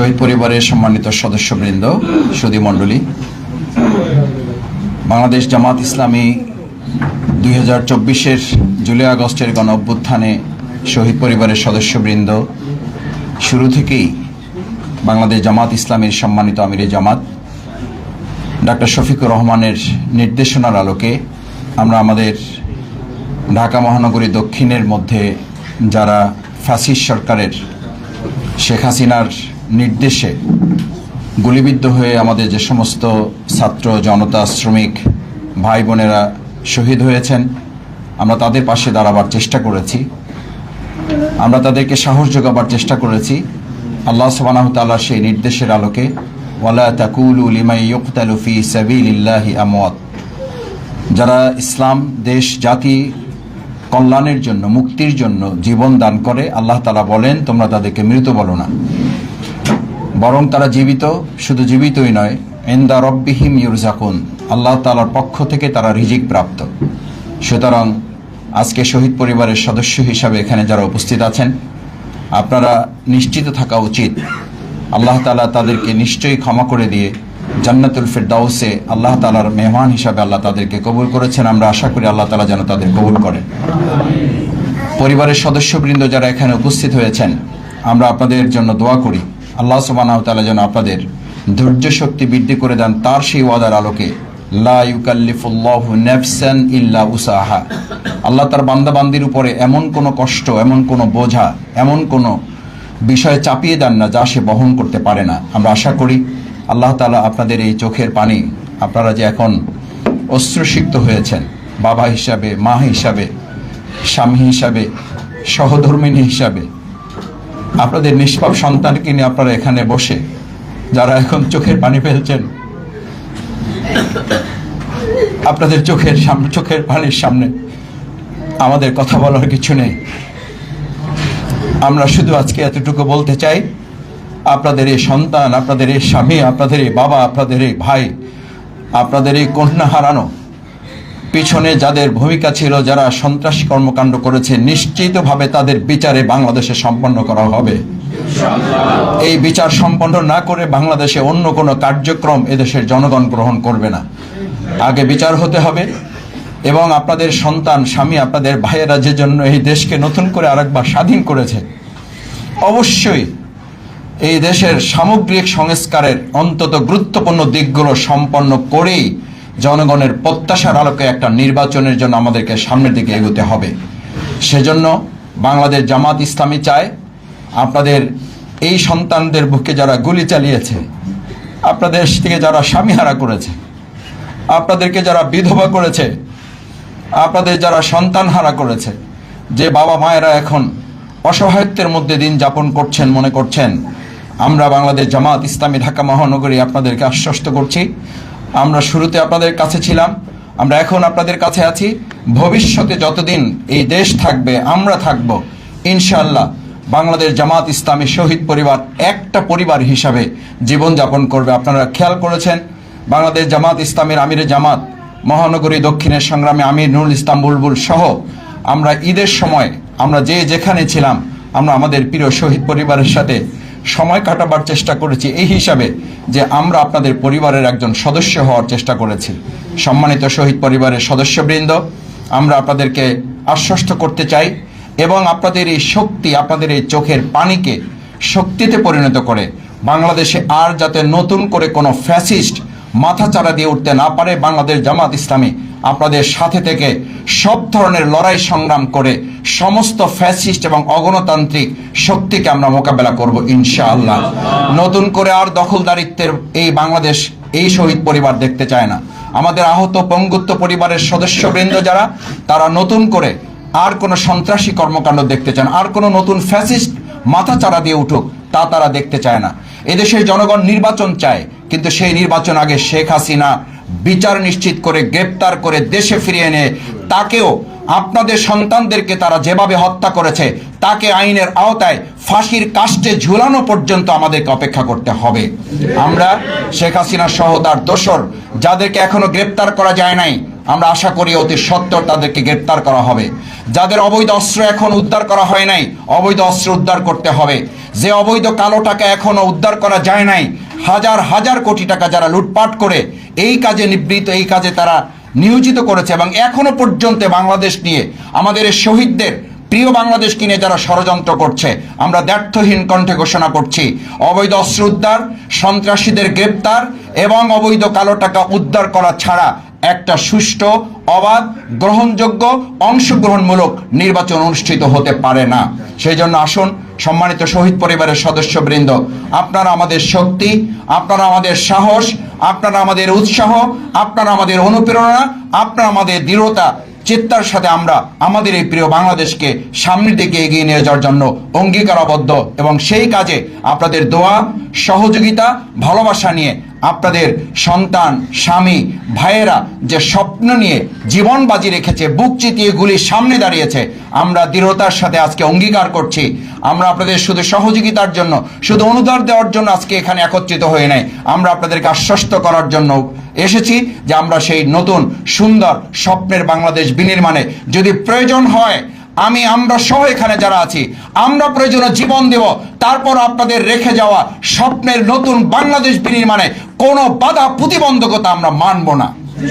শহীদ পরিবারের সম্মানিত সদস্যবৃন্দ সুদী মণ্ডলী। বাংলাদেশ জামাত ইসলামী দুই হাজার চব্বিশের জুলাই আগস্টের গণ অভ্যুত্থানে শহীদ পরিবারের সদস্যবৃন্দ। শুরু থেকেই বাংলাদেশ জামাত ইসলামীর সম্মানিত আমিরে জামাত। ডাক্তার শফিকুর রহমানের নির্দেশনার আলোকে আমরা আমাদের ঢাকা মহানগরী দক্ষিণের মধ্যে যারা ফ্যাসিস্ট সরকারের শেখ হাসিনার নির্দেশে গুলিবিদ্ধ হয়ে আমাদের যে সমস্ত ছাত্র, জনতা, শ্রমিক, ভাই বোনেরা শহীদ হয়েছেন, আমরা তাদের পাশে দাঁড়াবার চেষ্টা করেছি। আমরা তাদেরকে সাহস যোগাবার চেষ্টা করেছি। আল্লাহ সুবানাহ তাল্লাহ সেই নির্দেশের আলোকে, ওয়ালা যারা ইসলাম, দেশ, জাতি কল্যাণের জন্য, মুক্তির জন্য জীবন দান করে, আল্লাহ তালা বলেন, তোমরা তাদেরকে মৃত বলো না। বরং তারা জীবিত, শুধু জীবিতই নয় এন্দা রব্বিহিম ইউরজাকুন, আল্লাহ তালার পক্ষ থেকে তারা রিজিক প্রাপ্ত। সুতরাং আজকে শহীদ পরিবারের সদস্য হিসাবে এখানে যারা উপস্থিত আছেন, আপনারা নিশ্চিত থাকা উচিত, আল্লাহ তালা তাদেরকে নিশ্চয়ই ক্ষমা করে দিয়ে জান্নাতুল ফেরদাউসে আল্লাহ তালার মেহমান হিসাবে আল্লাহ তাদেরকে কবুল করেছেন। আমরা আশা করি আল্লাহ তালা যেন তাদের কবুল করেন। পরিবারের সদস্যবৃন্দ যারা এখানে উপস্থিত হয়েছেন, আমরা আপনাদের জন্য দোয়া করি। আল্লাহ সুবাহ যেন আপনাদের ধৈর্য শক্তি বৃদ্ধি করে দেন, তার সেই ওয়াদার আলোকে। লা ইউকাল্লিফুল্লাহু নাফসান ইল্লা উসাহা। আল্লাহ তার বান্দাবান্দির উপরে এমন কোনো কষ্ট, এমন কোনো বোঝা, এমন কোনো বিষয় চাপিয়ে দেন না যা সে বহন করতে পারে না। আমরা আশা করি আল্লাহ তালা আপনাদের এই চোখের পানি আপনারা যে এখন অশ্রুসিক্ত হয়েছেন, বাবা হিসাবে, মা হিসাবে, স্বামী হিসাবে, সহধর্মিনী হিসাবে আপনাদের নিষ্পাপ সন্তানকে নিয়ে আপনারা এখানে বসে, যারা এখন চোখের পানি ফেলছেন, আপনাদের চোখের সামনে চোখের পানির সামনে আমাদের কথা বলার কিছু নেই। আমরা শুধু আজকে এতটুকু বলতে চাই, আপনাদের এই সন্তান, আপনাদের এই স্বামী, আপনাদের এই বাবা, আপনাদের এই ভাই, আপনাদের এই কন্যা হারানো পিছনে যাদের ভূমিকা ছিল, যারা সন্ত্রাসী কর্মকাণ্ড করেছে, নিশ্চিতভাবে তাদের বিচারে বাংলাদেশে সম্পন্ন করা হবে। এই বিচার সম্পন্ন না করে বাংলাদেশে অন্য কোনো কার্যক্রম এদেশের জনগণ গ্রহণ করবে না। আগে বিচার হতে হবে এবং আপনাদের সন্তান, স্বামী, আপনাদের ভাইয়েরা যে জন্য এই দেশকে নতুন করে আরেকবার স্বাধীন করেছে, অবশ্যই এই দেশের সামগ্রিক সংস্কারের অন্তত গুরুত্বপূর্ণ দিকগুলো সম্পন্ন করেই জনগণের প্রত্যাশার আলোকে একটা নির্বাচনের জন্য আমাদেরকে সামনের দিকে এগোতে হবে। সেজন্য বাংলাদেশ জামাত ইসলামী চায়, আপনাদের এই সন্তানদের বুকে যারা গুলি চালিয়েছে, আপনাদের থেকে যারা স্বামীহারা করেছে, আপনাদেরকে যারা বিধবা করেছে, আপনাদের যারা সন্তান হারা করেছে, যে বাবা মায়েরা এখন অসহায়ত্বের মধ্যে দিন যাপন করছেন, মনে করছেন, আমরা বাংলাদেশ জামাত ইসলামী ঢাকা মহানগরী আপনাদেরকে আশ্বস্ত করছি। আমরা শুরুতে আপনাদের কাছে ছিলাম, আমরা এখন আপনাদের কাছে আছি। ভবিষ্যতে যতদিন এই দেশ থাকবে, আমরা থাকব ইনশাল্লাহ বাংলাদেশ জামাত ইসলামী শহীদ পরিবার একটা পরিবার হিসাবে জীবনযাপন করবে। আপনারা খেয়াল করেছেন, বাংলাদেশ জামাত ইসলামের আমিরে জামাত, মহানগরী দক্ষিণের সংগ্রামে আমির নুরুল ইসলাম বুলবুল সহ আমরা ঈদের সময় আমরা যে যেখানে ছিলাম, আমরা আমাদের প্রিয় শহীদ পরিবারের সাথে সময় কাটাবার চেষ্টা করেছি। এই হিসাবে যে আমরা আপনাদের পরিবারের একজন সদস্য হওয়ার চেষ্টা করেছি। সম্মানিত শহীদ পরিবারের সদস্যবৃন্দ, আমরা আপনাদেরকে আশ্বস্ত করতে চাই এবং আপনাদের এই শক্তি আপনাদের এই চোখের পানিকে শক্তিতে পরিণত করে। বাংলাদেশে আর যাতে নতুন করে কোনো ফ্যাসিস্ট মাথা মাথাচাড়া দিয়ে উঠতে না পারে, বাংলাদেশ জামাত ইসলামী আপনাদের সাথে থেকে সব ধরনের লড়াই সংগ্রাম করে সমস্ত ফ্যাসিস্ট এবং অগণতান্ত্রিক শক্তিকে আমরা মোকাবেলা করব ইনশাআল্লাহ। নতুন করে আর দখলদারিত্বের এই বাংলাদেশ এই শহীদ পরিবার দেখতে চায় না। আমাদের আহত পঙ্গুত্ব পরিবারের সদস্যবৃন্দ যারা, তারা নতুন করে আর কোনো সন্ত্রাসী কর্মকাণ্ড দেখতে চান, আর কোনো নতুন ফ্যাসিস্ট মাথা চারা দিয়ে উঠুক, তা তারা দেখতে চায় না। এদেশের জনগণ নির্বাচন চায় কিন্তু সেই নির্বাচন আগে শেখ হাসিনা বিচার নিশ্চিত করে, গ্রেপ্তার করে দেশে ফিরিয়ে এনে তাকেও আপনাদের সন্তানদেরকে তারা যেভাবে হত্যা করেছে, তাকে আইনের আওতায় ফাঁসির কাস্টে ঝুলানো পর্যন্ত আমাদেরকে অপেক্ষা করতে হবে। আমরা শেখ হাসিনা সহ তার দোসর যাদেরকে এখনও গ্রেপ্তার করা যায় নাই, আমরা আশা করি অতি সত্তর তাদেরকে গ্রেপ্তার করা হবে। যাদের অবৈধ অস্ত্র এখন উদ্ধার করা হয় নাই, অবৈধ অস্ত্র উদ্ধার করতে হবে। যে অবৈধ কালো টাকা এখনও উদ্ধার করা যায় নাই হাজার হাজার কোটি টাকা যারা লুটপাট করে এই কাজে নিবৃত, এই কাজে তারা নিয়োজিত করেছে এবং এখনও পর্যন্ত বাংলাদেশ নিয়ে আমাদের শহীদদের, প্রিয় বাংলাদেশ কিনে যারা ষড়যন্ত্র করছে, আমরা ব্যর্থহীন কণ্ঠে ঘোষণা করছি, অবৈধ অস্ত্র উদ্ধার, সন্ত্রাসীদের গ্রেপ্তার এবং অবৈধ কালো টাকা উদ্ধার করা ছাড়া একটা সুষ্ঠু, অবাধ, গ্রহণযোগ্য, অংশগ্রহণমূলক নির্বাচন অনুষ্ঠিত হতে পারে না। সেই জন্য আসুন, সম্মানিত শহীদ পরিবারের সদস্যবৃন্দ, আপনারা আমাদের শক্তি, আপনারা আমাদের সাহস, আপনারা আমাদের উৎসাহ, আপনারা আমাদের অনুপ্রেরণা, আপনারা আমাদের দৃঢ়তা, চিত্তার সাথে আমরা আমাদের এই প্রিয় বাংলাদেশকে সামনের দিকে এগিয়ে নিয়ে যাওয়ার জন্য অঙ্গীকারাবদ্ধ এবং সেই কাজে আপনাদের দোয়া, সহযোগিতা, ভালোবাসা নিয়ে আপনাদের সন্তান, স্বামী, ভাইয়েরা যে স্বপ্ন নিয়ে জীবন বাজি রেখেছে, বুক চিতিয়ে গুলির সামনে দাঁড়িয়েছে, আমরা দৃঢ়তার সাথে আজকে অঙ্গীকার করছি। আমরা আপনাদের শুধু সহযোগিতার জন্য, শুধু অনুদার দেওয়ার জন্য আজকে এখানে একত্রিত হয়ে নাই। আমরা আপনাদেরকে আশ্বস্ত করার জন্য এসেছি যে আমরা সেই নতুন, সুন্দর, স্বপ্নের বাংলাদেশ বিনির্মাণে যদি প্রয়োজন হয় আমি, আমরা সহ এখানে যারা আছি, আমরা প্রয়োজনে জীবন দেব। তারপর আপনাদের রেখে যাওয়া স্বপ্নের নতুন বাংলাদেশ বিনির্মাণে কোনো বাধা প্রতিবন্ধকতা আমরা মানব না।